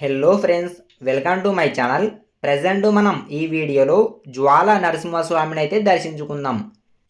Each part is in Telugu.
Hello friends welcome to my channel present మనం ఈ వీడియోలో జ్వాల నరసింహస్వామిని అయితే దర్శించుకుందాం.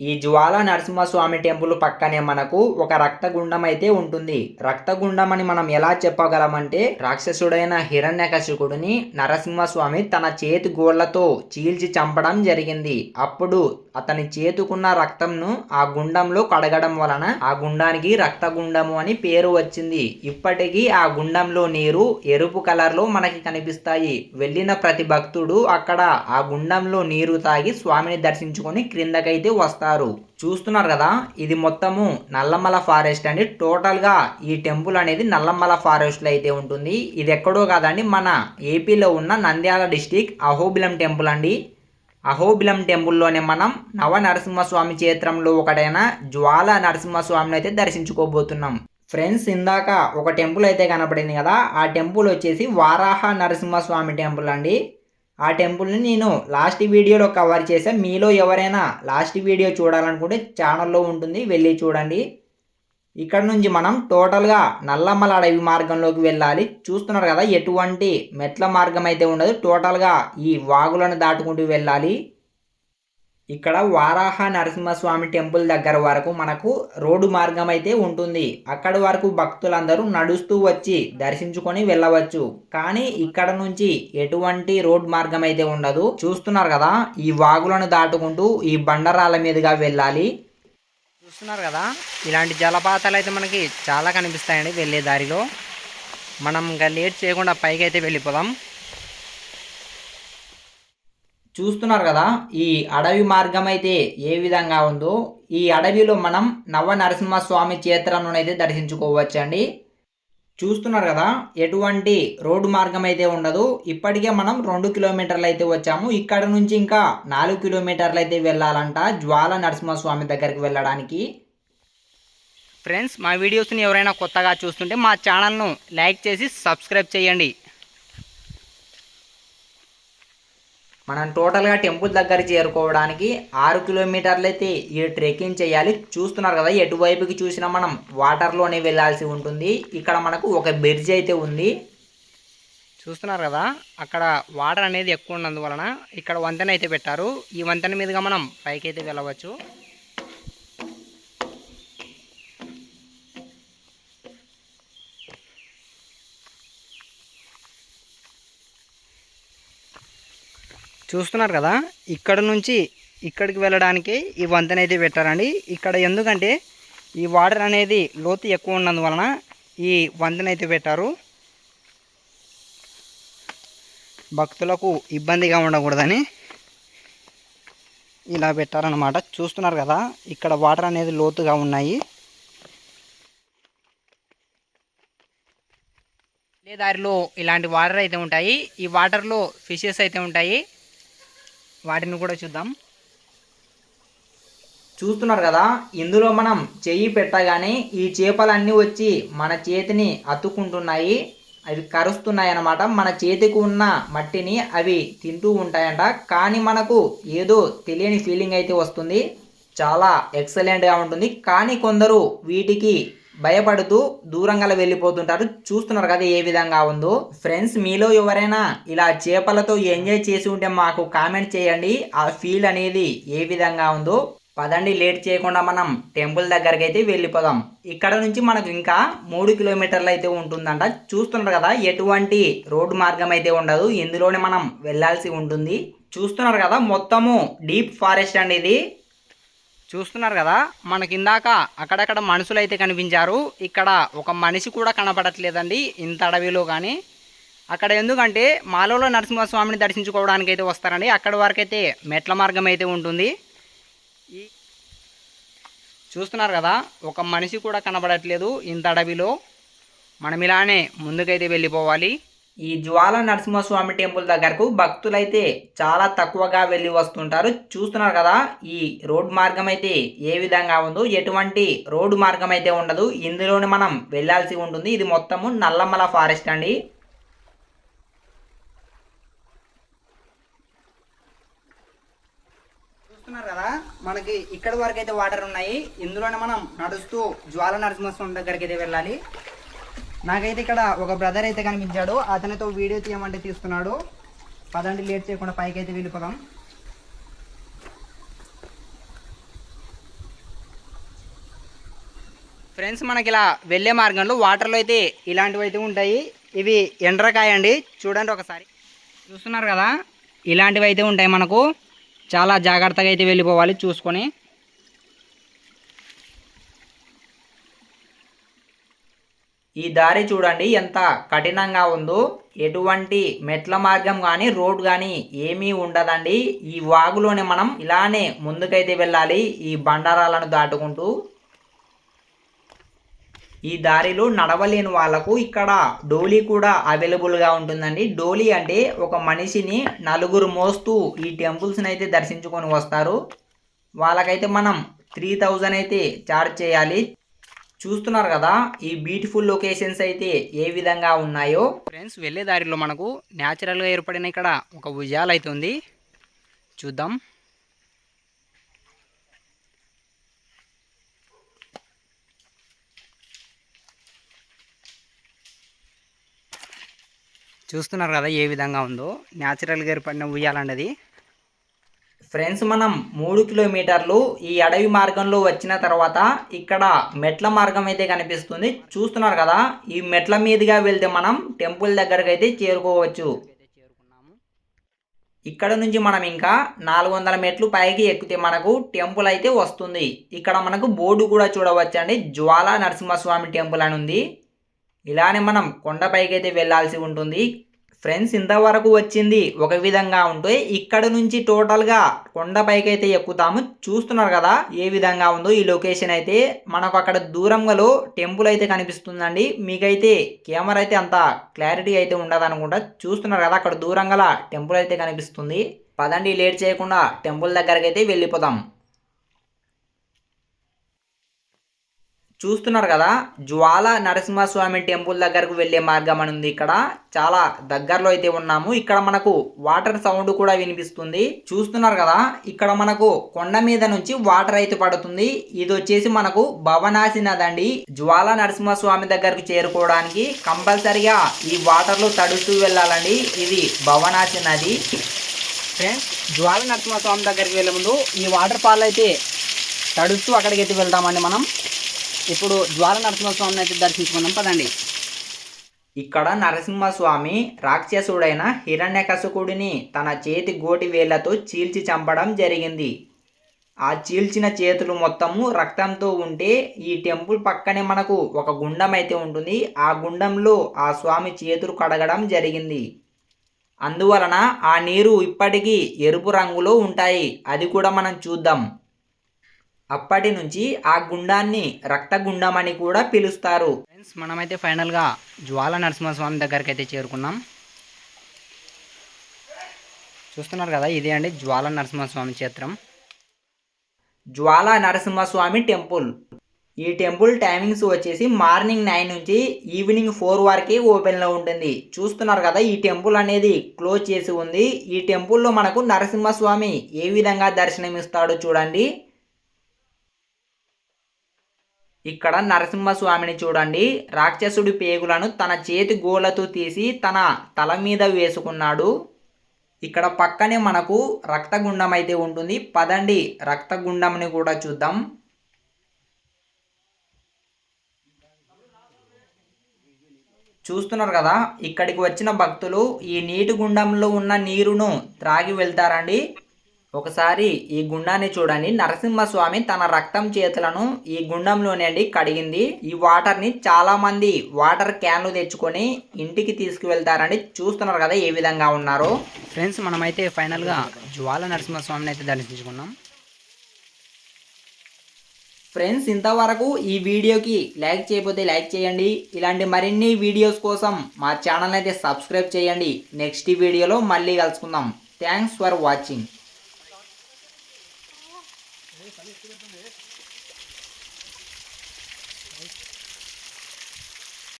ఈ జ్వాల నరసింహస్వామి టెంపుల్ పక్కనే మనకు ఒక రక్తగుండం అయితే ఉంటుంది. రక్తగుండం అని మనం ఎలా చెప్పగలమంటే రాక్షసుడైన హిరణ్యకశికుడిని నరసింహస్వామి తన చేతి గోళ్ళతో చీల్చి చంపడం జరిగింది. అప్పుడు అతని చేతుకున్న రక్తంను ఆ గుండంలో కడగడం వలన ఆ గుండానికి రక్తగుండము అని పేరు వచ్చింది. ఇప్పటికీ ఆ గుండంలో నీరు ఎరుపు కలర్లో మనకి కనిపిస్తాయి. వెళ్ళిన ప్రతి భక్తుడు అక్కడ ఆ గుండంలో నీరు తాగి స్వామిని దర్శించుకొని క్రిందకైతే వస్తారు చూస్తున్నారు కదా ఇది మొత్తము నల్లమల ఫారెస్ట్ అండి. టోటల్గా ఈ టెంపుల్ అనేది నల్లమల ఫారెస్ట్లో అయితే ఉంటుంది. ఇది ఎక్కడో కాదండి మన ఏపీలో ఉన్న నంద్యాల డిస్టిక్ అహోబిలం టెంపుల్ అండి. అహోబిలం టెంపుల్లోనే మనం నవ నరసింహస్వామి క్షేత్రంలో ఒకటైన జ్వాల నరసింహస్వామిని అయితే దర్శించుకోబోతున్నాం. ఫ్రెండ్స్ ఇందాక ఒక టెంపుల్ అయితే కనపడింది కదా ఆ టెంపుల్ వచ్చేసి వారాహ నరసింహస్వామి టెంపుల్ అండి. ఆ టెంపుల్ని నేను లాస్ట్ వీడియోలో కవర్ చేశాను మీలో ఎవరైనా లాస్ట్ వీడియో చూడాలనుకుంటే ఛానల్లో ఉంటుంది. వెళ్ళి చూడండి. ఇక్కడ నుంచి మనం టోటల్గా నల్లమల అడవి మార్గంలోకి వెళ్ళాలి. చూస్తున్నారు కదా ఎటువంటి మెట్ల మార్గం అయితే ఉండదు. టోటల్గా ఈ వాగులను దాటుకుంటూ వెళ్ళాలి. ఇక్కడ వారాహ నరసింహస్వామి టెంపుల్ దగ్గర వరకు మనకు రోడ్డు మార్గం అయితే ఉంటుంది. అక్కడ వరకు భక్తులందరూ నడుస్తూ వచ్చి దర్శించుకొని వెళ్ళవచ్చు. కానీ ఇక్కడ నుంచి ఎటువంటి రోడ్ మార్గం అయితే ఉండదు. చూస్తున్నారు కదా ఈ వాగులను దాటుకుంటూ ఈ బండరాల మీదుగా వెళ్ళాలి. చూస్తున్నారు కదా ఇలాంటి జలపాతాలు అయితే మనకి చాలా కనిపిస్తాయండి వెళ్ళే దారిలో. మనం ఇంకా లేట్ చేయకుండా పైకి అయితే వెళ్ళిపోదాం. చూస్తున్నారు కదా ఈ అడవి మార్గం అయితే ఏ విధంగా ఉందో ఈ అడవిలో మనం నవ నరసింహస్వామి క్షేత్రంలోనైతే దర్శించుకోవచ్చండి. చూస్తున్నారు కదా ఎటువంటి రోడ్డు మార్గం అయితే ఉండదు. ఇప్పటికే మనం రెండు కిలోమీటర్లు అయితే వచ్చాము. ఇక్కడ నుంచి ఇంకా నాలుగు కిలోమీటర్లు అయితే వెళ్ళాలంట జ్వాల నరసింహస్వామి దగ్గరికి వెళ్ళడానికి. ఫ్రెండ్స్ మా వీడియోస్ని ఎవరైనా కొత్తగా చూస్తుంటే మా ఛానల్ను లైక్ చేసి సబ్స్క్రైబ్ చేయండి. మనం టోటల్గా టెంపుల్ దగ్గర చేరుకోవడానికి ఆరు కిలోమీటర్లు అయితే ఈ ట్రెక్కింగ్ చేయాలి. చూస్తున్నారు కదా ఎటువైపుకి చూసినా మనం వాటర్లోనే వెళ్ళాల్సి ఉంటుంది. ఇక్కడ మనకు ఒక బ్రిడ్జ్ అయితే ఉంది. చూస్తున్నారు కదా అక్కడ వాటర్ అనేది ఎక్కువ ఉన్నందువలన ఇక్కడ వంతెన అయితే పెట్టారు. ఈ వంతెన మీదుగా మనం పైకి అయితే వెళ్ళవచ్చు. చూస్తున్నారు కదా ఇక్కడ నుంచి ఇక్కడికి వెళ్ళడానికి ఈ వంతెన అయితే పెట్టారండి. ఇక్కడ ఎందుకంటే ఈ వాటర్ అనేది లోతు ఎక్కువ ఉన్నందువలన ఈ వంతెన అయితే పెట్టారు. భక్తులకు ఇబ్బందిగా ఉండకూడదని ఇలా పెట్టారనమాట చూస్తున్నారు కదా ఇక్కడ వాటర్ అనేది లోతుగా ఉన్నాయి. దారిలో ఇలాంటి వాటర్ అయితే ఉంటాయి ఈ వాటర్లో ఫిషెస్ అయితే ఉంటాయి. వాటిని కూడా చూద్దాం. చూస్తున్నారు కదా ఇందులో మనం చెయ్యి పెట్టగానే ఈ చేపలన్నీ వచ్చి మన చేతిని అతుక్కుంటున్నాయి అవి కరుస్తున్నాయి అన్నమాట. మన చేతికి ఉన్న మట్టిని అవి తింటూ ఉంటాయంట. కానీ మనకు ఏదో తెలియని ఫీలింగ్ అయితే వస్తుంది. చాలా ఎక్సలెంట్గా ఉంటుంది. కానీ కొందరు వీటికి భయపడుతూ దూరంగా వెళ్ళిపోతుంటారు. చూస్తున్నారు కదా ఏ విధంగా ఉందో. ఫ్రెండ్స్ మీలో ఎవరైనా ఇలా చేపలతో ఎంజాయ్ చేసి ఉంటే మాకు కామెంట్ చేయండి. ఆ ఫీల్ అనేది ఏ విధంగా ఉందో. పదండి లేట్ చేయకుండా మనం టెంపుల్ దగ్గరికి అయితే వెళ్ళిపోదాం. ఇక్కడ నుంచి మనకు ఇంకా మూడు కిలోమీటర్లు అయితే ఉంటుందంట. చూస్తున్నారు కదా ఎటువంటి రోడ్డు మార్గం అయితే ఉండదు. ఇందులోనే మనం వెళ్ళాల్సి ఉంటుంది. చూస్తున్నారు కదా మొత్తము డీప్ ఫారెస్ట్ అండి ఇది. చూస్తున్నారు కదా మనకి ఇందాక అక్కడక్కడ మనుషులు అయితే కనిపించారు. ఇక్కడ ఒక మనిషి కూడా కనపడట్లేదండి ఇంత అడవిలో కానీ. అక్కడ ఎందుకంటే మాలలో నరసింహస్వామిని దర్శించుకోవడానికి అయితే వస్తారండి. అక్కడి వరకు అయితే మెట్ల మార్గం అయితే ఉంటుంది. ఈ చూస్తున్నారు కదా ఒక మనిషి కూడా కనబడట్లేదు ఇంత అడవిలో. మనం ఇలానే ముందుకైతే వెళ్ళిపోవాలి. ఈ జ్వాల నరసింహస్వామి టెంపుల్ దగ్గరకు భక్తులైతే చాలా తక్కువగా వెళ్ళి వస్తుంటారు. చూస్తున్నారు కదా ఈ రోడ్ మార్గం అయితే ఏ విధంగా ఉందో ఎటువంటి రోడ్డు మార్గం అయితే ఉండదు. ఇందులోనే మనం వెళ్ళాల్సి ఉంటుంది. ఇది మొత్తము నల్లమల ఫారెస్ట్ అండి. చూస్తున్నారు కదా మనకి ఇక్కడ వరకు అయితే వాటర్ ఉన్నాయి. ఇందులోనే మనం నడుస్తూ జ్వాల నరసింహస్వామి దగ్గరికి అయితే వెళ్ళాలి. నాకైతే ఇక్కడ ఒక బ్రదర్ అయితే కనిపించాడు. అతనితో వీడియో తీయమంటే తీస్తున్నాడు. పదండి లేట్ చేయకుండా పైకి అయితే వెళ్ళిపోదాం. ఫ్రెండ్స్ మనకి ఇలా వెళ్ళే మార్గంలో వాటర్లో అయితే ఇలాంటివి అయితే ఉంటాయి. ఇవి ఎండ్రకాయ అండి చూడండి ఒకసారి. చూస్తున్నారు కదా? ఇలాంటివి అయితే ఉంటాయి మనకు. చాలా జాగ్రత్తగా అయితే వెళ్ళిపోవాలి చూసుకొని. ఈ దారి చూడండి ఎంత కఠినంగా ఉందో. ఎటువంటి మెట్ల మార్గం కానీ రోడ్ కానీ ఏమీ ఉండదండి. ఈ వాగులోనే మనం ఇలానే ముందుకైతే వెళ్ళాలి ఈ బండారాలను దాటుకుంటూ. ఈ దారిలో నడవలేని వాళ్ళకు ఇక్కడ డోలీ కూడా అవైలబుల్గా ఉంటుందండి. డోలీ అంటే ఒక మనిషిని నలుగురు మోస్తూ ఈ టెంపుల్స్ని అయితే దర్శించుకొని వస్తారు. వాళ్ళకైతే మనం త్రీ థౌజండ్ అయితే ఛార్జ్ చేయాలి. చూస్తున్నారు కదా ఈ బ్యూటిఫుల్ లొకేషన్స్ అయితే ఏ విధంగా ఉన్నాయో? ఫ్రెండ్స్ వెళ్ళే దారిలో మనకు న్యాచురల్గా ఏర్పడిన ఇక్కడ ఒక ఉయ్యాల అయితే ఉంది. చూద్దాం. చూస్తున్నారు కదా ఏ విధంగా ఉందో? న్యాచురల్గా ఏర్పడిన ఉయ్యాలన్నది ఫ్రెండ్స్ మనం మూడు కిలోమీటర్లు ఈ అడవి మార్గంలో వచ్చిన తర్వాత ఇక్కడ మెట్ల మార్గం అయితే కనిపిస్తుంది. చూస్తున్నారు కదా ఈ మెట్ల మీదుగా వెళ్తే మనం టెంపుల్ దగ్గరకు అయితే చేరుకోవచ్చు. ఇక్కడ నుంచి మనం ఇంకా నాలుగు వందల మెట్లు పైకి ఎక్కితే మనకు టెంపుల్ అయితే వస్తుంది. ఇక్కడ మనకు బోర్డు కూడా చూడవచ్చండి. జ్వాలా నరసింహస్వామి టెంపుల్ అని ఉంది. ఇలానే మనం కొండపైకి అయితే వెళ్ళాల్సి ఉంటుంది. ఫ్రెండ్స్ ఇంతవరకు వచ్చింది. ఒక విధంగా ఉంటే ఇక్కడ నుంచి టోటల్గా కొండపైకి అయితే ఎక్కుతాము. చూస్తున్నారు కదా ఏ విధంగా ఉందో ఈ లొకేషన్ అయితే. మనకు అక్కడ దూరంలో టెంపుల్ అయితే కనిపిస్తుందండి. మీకైతే కెమెరా అయితే అంత క్లారిటీ అయితే ఉండదు అనుకుంటా చూస్తున్నారు కదా అక్కడ దూరంగా టెంపుల్ అయితే కనిపిస్తుంది. పదండి లేట్ చేయకుండా టెంపుల్ దగ్గరకైతే వెళ్ళిపోతాం వెళ్ళిపోదాం. చూస్తున్నారు కదా జ్వాల నరసింహస్వామి టెంపుల్ దగ్గరకు వెళ్ళే మార్గం అని ఉంది ఇక్కడ. చాలా దగ్గరలో అయితే ఉన్నాము. ఇక్కడ మనకు వాటర్ సౌండ్ కూడా వినిపిస్తుంది. చూస్తున్నారు కదా ఇక్కడ మనకు కొండ మీద నుంచి వాటర్ అయితే పడుతుంది. ఇది వచ్చేసి మనకు భవనాసి నది అండి. జ్వాల నరసింహస్వామి దగ్గరకు చేరుకోవడానికి కంపల్సరిగా ఈ వాటర్లో తడుస్తూ వెళ్ళాలండి. ఇది భవనాసి నది. ఫ్రెండ్స్ జ్వాల నరసింహస్వామి దగ్గరికి వెళ్ళే ముందు ఈ వాటర్ ఫాల్ అయితే తడుస్తూ అక్కడికి అయితే వెళ్దామండి మనం. ఇప్పుడు జ్వాల నరసింహస్వామిని అయితే దర్శించుకుందాం పదండి. ఇక్కడ నరసింహస్వామి రాక్షసుడైన హిరణ్యకశకుడిని తన చేతి గోటి వేళ్ళతో చీల్చి చంపడం జరిగింది. ఆ చీల్చిన చేతులు మొత్తము రక్తంతో ఉంటే ఈ టెంపుల్ పక్కనే మనకు ఒక గుండం అయితే ఉంటుంది. ఆ గుండంలో ఆ స్వామి చేతులు కడగడం జరిగింది. అందువలన ఆ నీరు ఇప్పటికీ ఎరుపు రంగులో ఉంటాయి. అది కూడా మనం చూద్దాం. అప్పటి నుంచి ఆ గుండాన్ని రక్తగుండం అని కూడా పిలుస్తారు. ఫ్రెండ్స్ మనమైతే ఫైనల్గా జ్వాల నరసింహస్వామి దగ్గరికి అయితే చేరుకున్నాం. చూస్తున్నారు కదా ఇదే అండి జ్వాల నరసింహస్వామి క్షేత్రం. జ్వాల నరసింహస్వామి టెంపుల్. ఈ టెంపుల్ టైమింగ్స్ వచ్చేసి మార్నింగ్ నైన్ నుంచి ఈవినింగ్ ఫోర్ వరకే ఓపెన్లో ఉంటుంది. చూస్తున్నారు కదా ఈ టెంపుల్ అనేది క్లోజ్ చేసి ఉంది. ఈ టెంపుల్లో మనకు నరసింహస్వామి ఏ విధంగా దర్శనమిస్తాడో చూడండి. ఇక్కడ నరసింహస్వామిని చూడండి. రాక్షసుడి పేగులను తన చేతి గోలతో తీసి తన తల మీద వేసుకున్నాడు. ఇక్కడ పక్కనే మనకు రక్తగుండం అయితే ఉంటుంది. పదండి రక్తగుండంని కూడా చూద్దాం. చూస్తున్నారు కదా ఇక్కడికి వచ్చిన భక్తులు ఈ నీటి గుండంలో ఉన్న నీరును త్రాగి వెళ్తారండి. ఒకసారి ఈ గుండాన్ని చూడండి. నరసింహస్వామి తన రక్తం చేతులను ఈ గుండంలోనే అండి కడిగింది. ఈ వాటర్ని చాలా మంది వాటర్ క్యాన్లు తెచ్చుకొని ఇంటికి తీసుకువెళ్తారండి. చూస్తున్నారు కదా ఏ విధంగా ఉన్నారో. ఫ్రెండ్స్ మనమైతే ఫైనల్గా జ్వాల నరసింహస్వామిని అయితే దర్శించుకున్నాం. ఫ్రెండ్స్ ఇంతవరకు ఈ వీడియోకి లైక్ చేయకపోతే లైక్ చేయండి. ఇలాంటి మరిన్ని వీడియోస్ కోసం మా ఛానల్ అయితే సబ్స్క్రైబ్ చేయండి. నెక్స్ట్ వీడియోలో మళ్ళీ కలుసుకుందాం. Thanks for watching.